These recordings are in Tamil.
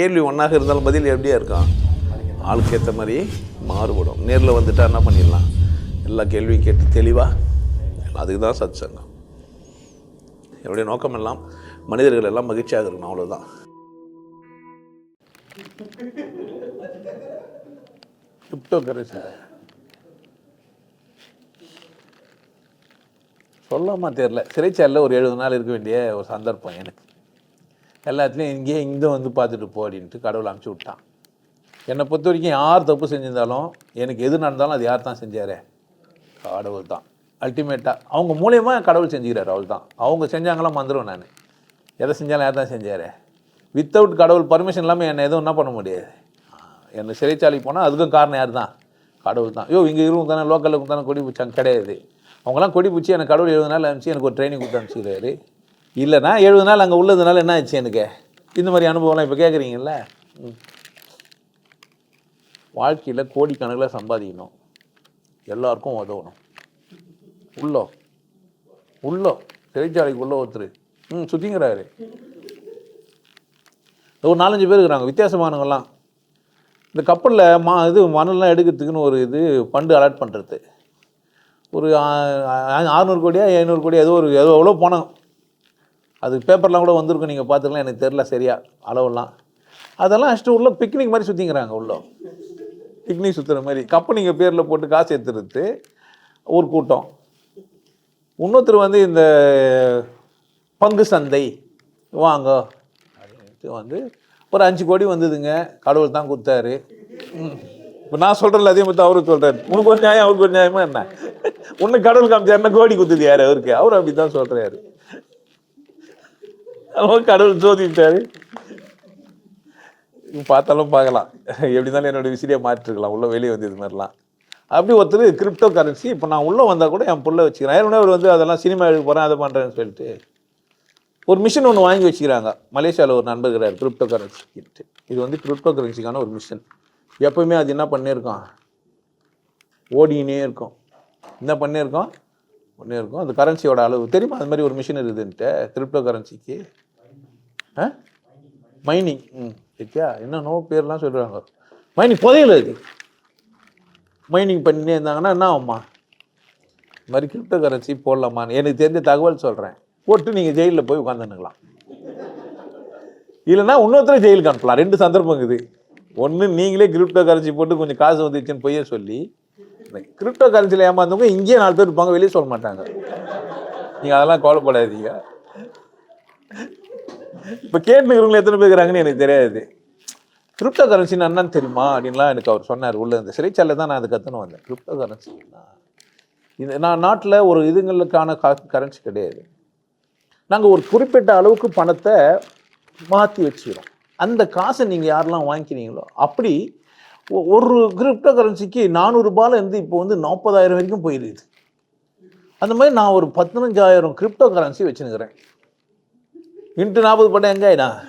கேள்வி ஒன்றாக இருந்தாலும் பதில் எப்படியா இருக்கும்? ஆளுக்கு ஏற்ற மாதிரி மாறுபடும். நேரில் வந்துட்டா என்ன பண்ணிடலாம்? எல்லா கேள்வியும் கேட்டு தெளிவாக அதுக்கு தான் சத் சங்கம் என்னுடைய நோக்கம் எல்லாம் மனிதர்கள் எல்லாம் மகிழ்ச்சியாக இருக்கணும் அவ்வளோதான் கிரிப்டோ கரன்சி சொல்லாமா தெரில சிறைச்சாலையில் ஒரு எழுபது நாள் இருக்க வேண்டிய ஒரு சந்தர்ப்பம் எனக்கு. எல்லாத்துலேயும் இங்கேயே இங்கே வந்து பார்த்துட்டு போ அப்படின்ட்டு கடவுள் அனுப்பிச்சி விட்டான். என்னை பொறுத்த வரைக்கும் யார் தப்பு செஞ்சிருந்தாலும் எனக்கு எது நடந்தாலும் அது யார் தான் செஞ்சார்? கடவுள் தான். அல்டிமேட்டாக அவங்க மூலயமா கடவுள் செஞ்சுக்கிறார் அவள் தான். அவங்க செஞ்சாங்களாம் வந்துடுவேன் நான். எதை செஞ்சாலும் யார் தான் செஞ்சார்? வித்தவுட் கடவுள் பர்மிஷன் இல்லாமல் என்னை எதுவும் என்ன பண்ண முடியாது. என்னை சிறைச்சாலைக்கு போனால் அதுக்கும் காரணம் யார் தான்? கடவுள் தான். ஐயோ இங்கே இருவங்க தானே லோக்கலுக்கு தானே கொடி பிடிச்சாங்க. கிடையாது. அவங்களாம் கொடி பிடிச்சி எனக்கு கடவுள் எழுபது நாள் அனுப்பிச்சு எனக்கு ஒரு ட்ரைனிங் கொடுத்து அனுப்பிச்சிக்கிறாரு. இல்லைனா எழுபது நாள் அங்கே உள்ளதுனால என்ன ஆச்சு எனக்கு? இந்த மாதிரி அனுபவம்லாம் இப்போ கேட்குறீங்கல்ல ம். வாழ்க்கையில் கோடிக்கணக்கில் சம்பாதிக்கணும். எல்லாருக்கும் உதவணும். உள்ளோ. உள்ளோ. சிறைச்சாலைக்கு உள்ள ஒருத்தர். ம் சுற்றிங்கிறாரு ஒரு நாலஞ்சு பேர் இருக்கிறாங்க. வித்தியாசமானவங்கலாம். இந்த கப்பலில் மா இது மணல்லாம் எடுக்கிறதுக்குன்னு ஒரு இது ஃபண்டு அலாட் பண்ணுறது ஒரு ஆறுநூறு கோடியா ஐநூறு கோடியா ஏதோ ஒரு ஏதோ எவ்வளோ பணம். அது பேப்பர்லாம் கூட வந்திருக்கும் நீங்கள் பார்த்துக்கலாம் எனக்கு தெரில சரியா அளவெல்லாம். அதெல்லாம் அஷ்டம் உள்ள பிக்னிக் மாதிரி சுற்றிங்கிறாங்க உள்ள. பிக்னிக் சுற்றுற மாதிரி. கம்பெனிங்க பேரில் போட்டு காசு எடுத்துருத்து ஒரு கூட்டம். இன்னொருத்தர் வந்து இந்த பங்கு சந்தை வாங்க. வந்து ஒரு அஞ்சு கோடி வந்ததுங்க. கடவுள் தான் கொடுத்தாரு. இப்போ நான் சொல்கிறேன் அதே மாதிரி அவருக்கு சொல்கிறார் உனக்கு ஒரு நியாயம் அவருக்கு ஒரு நியாயமா என்ன? உன்னை கடவுள் காமிச்சாருன்னா கோடி குத்துது யார் அவருக்கு? அவர் அப்படி தான் சொல்கிறாரு அவன் கடவுள் சோதிட்டாரு பார்த்தாலும் பார்க்கலாம். எப்படி இருந்தாலும் என்னோட விசிறியை மாற்றிருக்கலாம். உள்ளே வெளியே வந்து இது மாதிரிலாம். அப்படி ஒருத்தர் கிரிப்டோ கரன்சி இப்போ நான் உள்ளே வந்தால் கூட என் பிள்ளை வச்சுக்கிறேன். ஏற்கனவே அவர் வந்து அதெல்லாம் சினிமா எடுக்க போகிறேன் அதை பண்ணுறேன்னு சொல்லிட்டு ஒரு மிஷின் ஒன்று வாங்கி வச்சுக்கிறாங்க. மலேசியாவில் ஒரு நண்பர் கிரிப்டோ கரன்சி இது வந்து கிரிப்டோ கரன்சிக்கான ஒரு மிஷின் எப்பவுமே அது என்ன பண்ணியிருக்கோம்? ஓடினே இருக்கும். என்ன பண்ணியிருக்கோம்? ஒன்றே இருக்கும் அந்த கரன்சியோட அளவு. தெரியுமா? அது மாதிரி ஒரு மிஷின் இருக்குதுன்ட்டு கிரிப்டோ கரன்சிக்கு ஆ? மைனிங் ம். சரியா என்னென்னோ பேர்லாம் சொல்கிறாங்க மைனிங் புதையல் அது. மைனிங் பண்ணினே இருந்தாங்கன்னா என்ன ஆகும்மா? இது மாதிரி கிரிப்டோ கரன்சி போடலாமான்னு. எனக்கு தெரிஞ்ச தகவல் சொல்கிறேன் போட்டு நீங்கள் ஜெயிலில் போய் உட்காந்துன்னுக்கலாம் இல்லைன்னா இன்னொருத்தர ஜெயிலுக்கு அனுப்பலாம். ரெண்டு சந்தர்ப்பம் இருக்குது. ஒன்று நீங்களே கிரிப்டோ கரன்சி போட்டு கொஞ்சம் காசு வந்துச்சுன்னு பொய்யே சொல்லி கிரிப்டோ கரன்சியில் ஏமாந்தவங்க இங்கேயே நாலு பேர் இருப்பாங்க வெளியே சொல்ல மாட்டாங்க. நீங்கள் அதெல்லாம் கவலைப்படாதீங்க. இப்போ கேட்டுக்கிறவங்க எத்தனை பேர் இருக்கிறாங்கன்னு எனக்கு தெரியாது. கிரிப்டோ கரன்சின்னு என்னன்னு தெரியுமா அப்படின்லாம் எனக்கு அவர் சொன்னார். உள்ள இந்த சிறைச்சாலை தான் நான் அது கற்றுன்னு வந்தேன். கிரிப்டோ கரன்சின்னா இது நான் நாட்டில் ஒரு இதுங்களுக்கான கா கரன்சி கிடையாது. நாங்கள் ஒரு குறிப்பிட்ட அளவுக்கு பணத்தை மாற்றி வச்சுக்கிறோம். அந்த காசை நீங்கள் யாரெல்லாம் வாங்கிக்கிறீங்களோ அப்படி ஒ- ஒரு கிரிப்டோ கரன்சிக்கு நானூறுபால இருந்து இப்போ வந்து நாற்பதாயிரம் வரைக்கும் போயிடுது அந்த மாதிரி நான் ஒரு பதினஞ்சாயிரம் கிரிப்டோ கரன்சி வச்சுருக்கிறேன் இன்ட்டு நாற்பது பண்ண எங்காயினா ஆயிடா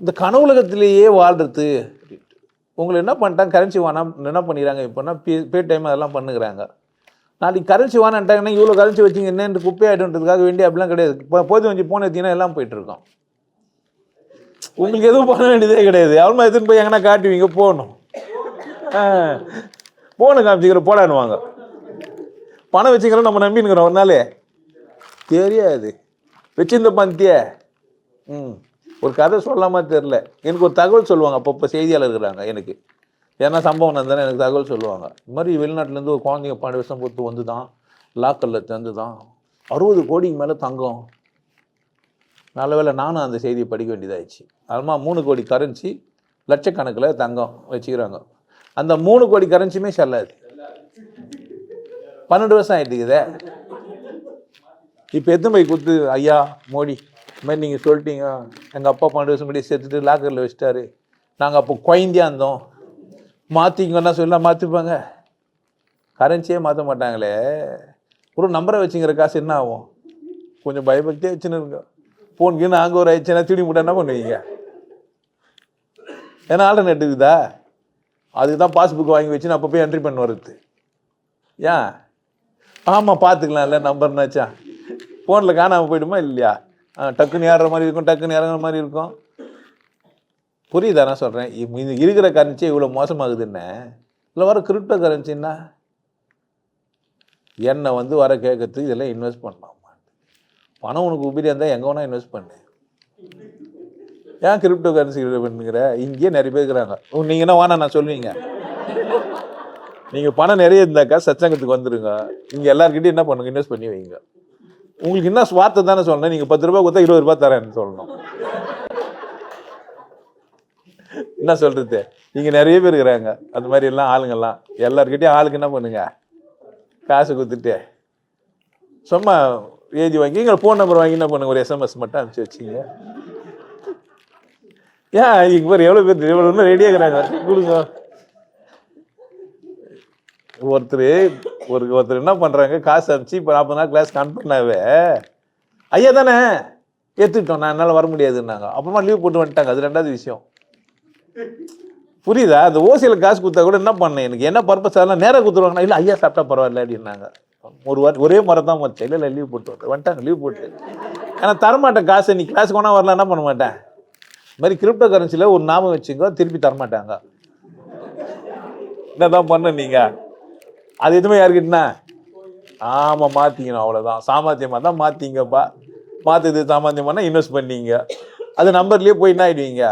இந்த கனவுலகத்திலேயே வாழ்றது. உங்களை என்ன பண்ணிட்டாங்க? கரன்சி வேணாம் என்ன பண்ணிடுறாங்க இப்போனா பே பே டைம் அதெல்லாம் பண்ணுகிறாங்க. நாளைக்கு கரன்சி வேணான்ட்டாங்கன்னா இவ்வளோ கரன்சி வச்சிங்க என்னென்று குப்பையாயிடுன்றதுக்காக வேண்டிய அப்படிலாம் கிடையாது. இப்போ போது வந்து போன எடுத்தீங்கன்னா எல்லாம் போயிட்டுருக்கோம். உங்களுக்கு எதுவும் பண்ண வேண்டியதே கிடையாது. அவ்வளோ எடுத்துன்னு போய் எங்கன்னா காட்டுவீங்க போகணும். ஆ. போன காமிச்சிக்கிற போடான்னுவாங்க. பணம் வச்சுக்கிறோம் நம்ம நம்பினுக்கிறோம் ஒரு நாளே. தெரியாது. வச்சிருந்த பந்திய. ம். ஒரு கதை சொல்லாமா தெரில. எனக்கு ஒரு தகவல் சொல்லுவாங்க. அப்பப்போ செய்தியாளர் இருக்கிறாங்க எனக்கு. ஏன்னா சம்பவம் நடந்தானே எனக்கு தகவல் சொல்லுவாங்க. இது மாதிரி வெளிநாட்டுலேருந்து ஒரு குழந்தைங்க பன்னெண்டு வருஷம் பொறுத்து வந்து தான் லாக்கரில் தந்து தான் அறுபது கோடிக்கு மேலே தங்கம். நல்ல வேளை நானும் அந்த செய்தியை படிக்க வேண்டியதாகிடுச்சு அதுமா மூணு கோடி கரன்சி லட்சக்கணக்கில் தங்கம் வச்சுக்கிறாங்க. அந்த மூணு கோடி கரன்சியுமே செல்லாது. பன்னெண்டு வருஷம் ஆயிட்டுக்குதே இப்போ எத்தனை போய் கொடுத்து ஐயா மோடி இந்த மாதிரி நீங்கள் சொல்லிட்டீங்க. எங்கள் அப்பா பன்னெண்டு வருஷம் முன்னாடி சேர்த்துட்டு லாக்கரில் வச்சுட்டாரு. நாங்கள் அப்போ குழந்தையாக இருந்தோம். மாற்றிங்கன்னா சொல்லலாம் மாற்றிப்பாங்க கரன்சியே மாற்ற மாட்டாங்களே. ஒரு நம்பரை வச்சுங்கிற காசு என்ன ஆகும்? கொஞ்சம் பயபக்தியாக வச்சுன்னு இருங்க. ஃபோனுக்கு நாங்கள் ஒரு ஆயிடுச்சுன்னா திருடி முட்டா என்ன பண்ணுவீங்க? ஏன்னா ஆல்டர்னேட் இருக்குதா? அதுக்கு தான் பாஸ்புக் வாங்கி வச்சு நான் அப்போ போய் என்ட்ரி பண்ண வருது. ஏன்? ஆமாம் பார்த்துக்கலாம் இல்லை நம்பர்னாச்சா ஃபோனில் காணாமல் போயிடுமா இல்லையா? ஆ, டக்குன்னு ஏறுற மாதிரி இருக்கும் டக்குன்னு இறங்குற மாதிரி இருக்கும். புரியுதா நான் சொல்கிறேன் இது இருக்கிற கரன்சி இவ்வளோ மோசமாகுதுன்னு. இல்லை வர கிரிப்டோ கரன்சின்னா என்னை வந்து வர கேட்கறதுக்கு இதெல்லாம் இன்வெஸ்ட் பண்ணலாமா? பணம் உனக்கு உபரியாக இருந்தால் எங்கே வேணால் இன்வெஸ்ட் பண்ணு. ஏன் கிரிப்டோ கரன்சி பண்ணுங்கிற இங்கேயே நிறைய பேர் இருக்கிறாங்க. நீங்கள் என்ன வேணா நான் சொல்லுவீங்க. நீங்கள் பணம் நிறைய இருந்தாக்கா சச்சங்கத்துக்கு வந்துடுங்க இங்கே எல்லாருக்கிட்டையும் என்ன பண்ணுங்க? இன்வெஸ்ட் பண்ணி வைங்க. உங்களுக்கு என்ன சுவார்த்தை தானே சொல்லணும் நீங்கள் பத்து ரூபாய் கொடுத்தா இருபது ரூபாய் தரேன்னு சொல்லணும். என்ன சொல்கிறது இங்கே நிறைய பேர் இருக்கிறாங்க. அந்த மாதிரி எல்லாம் ஆளுங்கெல்லாம். எல்லாருக்கிட்டையும் ஆளுக்கு என்ன பண்ணுங்க? காசு கொடுத்துட்டு. சும்மா ஏஜி வாங்கி எங்களை ஃபோன் நம்பர் வாங்கி என்ன பண்ணுங்க? ஒரு எஸ்எம்எஸ் மட்டும் அனுப்பிச்சு வச்சிங்க ஏன் இங்கே பேர் எவ்வளோ பேர் எவ்வளோ ரெடியாக இருக்கிறாங்க. கொடுங்க. ஒருத்தர் ஒரு ஒருத்தர் என்ன பண்ணுறாங்க காசு அனுப்பிச்சு இப்போ நாற்பது நாள் கிளாஸ் கன் பண்ணாவே ஐயா தானே? ஏற்றுக்கிட்டோம் நான் என்னால் வர முடியாதுன்னாங்க. அப்புறமா லீவ் போட்டு வந்துட்டாங்க அது ரெண்டாவது விஷயம். புரியுதா? அந்த ஓசியில் காசு கொடுத்தா கூட என்ன பண்ணேன் எனக்கு என்ன பர்பஸ் அதெல்லாம் நேராக கொடுத்துருவாங்கன்னா இல்லை ஐயா சாப்பிட்டா பரவாயில்ல அப்படின்னாங்க. ஒரு வாரம் ஒரே மரம் தான் வச்சேன் இல்லை இல்லை லீவ் போட்டு வந்து வந்துட்டாங்க லீவ் போட்டு. ஆனால் தரமாட்டேன் காசு நீ கிளாஸுக்கு கொண்டா வரல என்ன பண்ண மாட்டேன்? இது மாதிரி கிரிப்டோ கரன்சியில் ஒரு நாமம் வச்சுங்க திருப்பி தரமாட்டாங்க. என்ன தான் பண்ண நீங்கள் அது எதுவுமே யாருக்கிட்டனா ஆமாம் மாற்றிக்கணும் அவ்வளோதான் சாமர்த்தியமாக தான் மாற்றிங்கப்பா மாற்றுது சாமர்த்தியமானா இன்வெஸ்ட் பண்ணீங்க. அது நம்பர்லேயே போய் என்ன ஆகிடுவீங்க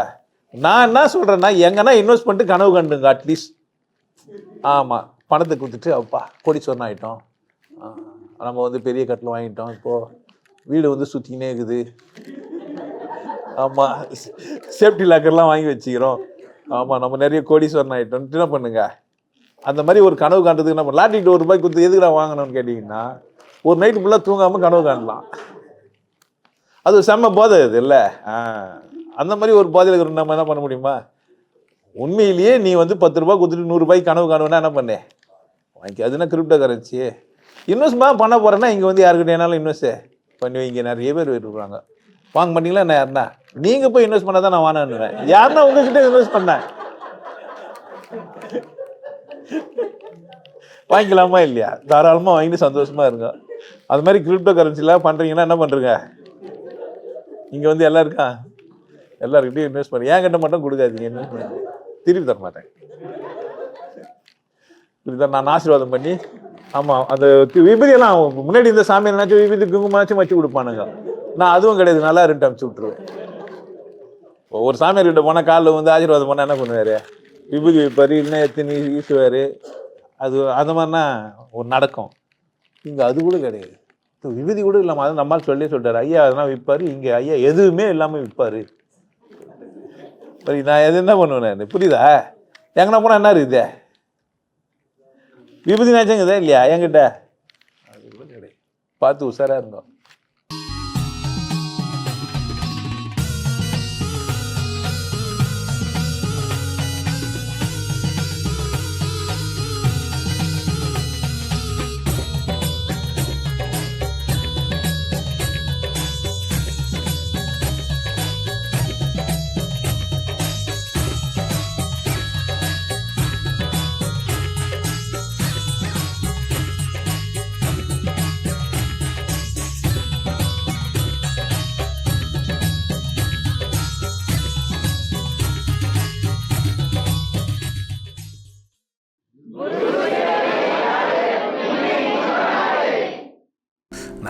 நான் என்ன சொல்கிறேன்னா எங்கன்னா இன்வெஸ்ட் பண்ணிட்டு கனவு கண்டுங்க அட்லீஸ்ட் ஆமாம் பணத்தை கொடுத்துட்டு அப்பா கோடீஸ்வரன் ஆகிட்டோம் நம்ம வந்து பெரிய கட்டில் வாங்கிட்டோம். இப்போது வீடு வந்து சுற்றிக்கினே இருக்குது. ஆமாம் சேஃப்டி லாக்கர்லாம் வாங்கி வச்சுக்கிறோம். ஆமாம் நம்ம நிறைய கோடீஸ்வரன் ஆகிட்டோம் என்ன பண்ணுங்கள் அந்த மாதிரி ஒரு கனவு காண்றதுக்கு நம்ம லாட்டிட்டு ஒரு ரூபாய் கொடுத்து எதுக்குடா வாங்கணும்னு கேட்டிங்கன்னா ஒரு நைட்டு ஃபுல்லாக தூங்காமல் கனவு காணலாம். அது செம்ம போதை இது இல்லை? அந்த மாதிரி ஒரு போதையில் இருக்கிற நம்ம என்ன பண்ண முடியுமா? உண்மையிலேயே நீ வந்து பத்து ரூபாய் கொடுத்துட்டு நூறுரூபாய்க்கு கனவு காணுவேன்னா என்ன பண்ணேன் வாங்கி அதுனா கிரிப்டோ கரன்சி இன்வெஸ்ட்மெண்ட் பண்ண போகிறேன்னா இங்கே வந்து யாருக்கிட்டேனாலும் இன்வெஸ்ட் பண்ணி வைங்க. நிறைய பேர் இருக்கிறாங்க வாங்க மாட்டீங்களா? என்ன யாருன்னா? நீங்கள் போய் இன்வெஸ்ட் பண்ணால் தான் நான் வாங்கினேன் யாருன்னா உங்ககிட்ட இன்வெஸ்ட் பண்ணேன்? வாங்கிக்கலாமா இல்லையா? தாராளமாக வாங்கிட்டு சந்தோஷமாக இருங்க. அது மாதிரி கிரிப்டோ கரன்சிலாம் பண்ணுறீங்கன்னா என்ன பண்ணுறீங்க இங்கே வந்து எல்லாம் இருக்கா? எல்லாருக்கிட்டையும் இன்வெஸ்ட் பண்ணி என்கிட்ட மட்டும் கொடுக்காதீங்க இன்வெஸ்ட் பண்ணி. திருப்பி தர மாட்டேன். இப்படிதான் நான் ஆசீர்வாதம் பண்ணி ஆமாம் அந்த விபதியெல்லாம் முன்னாடி இந்த சாமி என்னாச்சும் விபதி குங்குமாச்சும் வச்சு கொடுப்பானுங்க. நான் அதுவும் கிடையாது நல்லா ரெண்டு அமுச்சு விட்ருவேன் ஒரு சாமியார்கிட்ட போனால் காலில் வந்து ஆசீர்வாதம் பண்ணால் என்ன பண்ணுவார்? விபூதி வைப்பார் இல்லைன்னா எத்தனை வீசுவார் அது அந்த மாதிரினா ஒரு நடக்கும். இங்கே அது கூட கிடையாது. விபதி விபூதி கூட இல்லாமல் அதை நம்மால் சொல்லி சொல்கிறார் ஐயா அதெல்லாம் விற்பார் இங்கே ஐயா எதுவுமே இல்லாமல் விற்பாரு நான் எது என்ன பண்ணுவேன் புரியுதா? எங்கன்னா போனால் என்ன இருக்குது? விபூதி நாச்சங்குதா இல்லையா? என்கிட்ட? அது கூட கிடையாது பார்த்து உஷாராக இருந்தோம்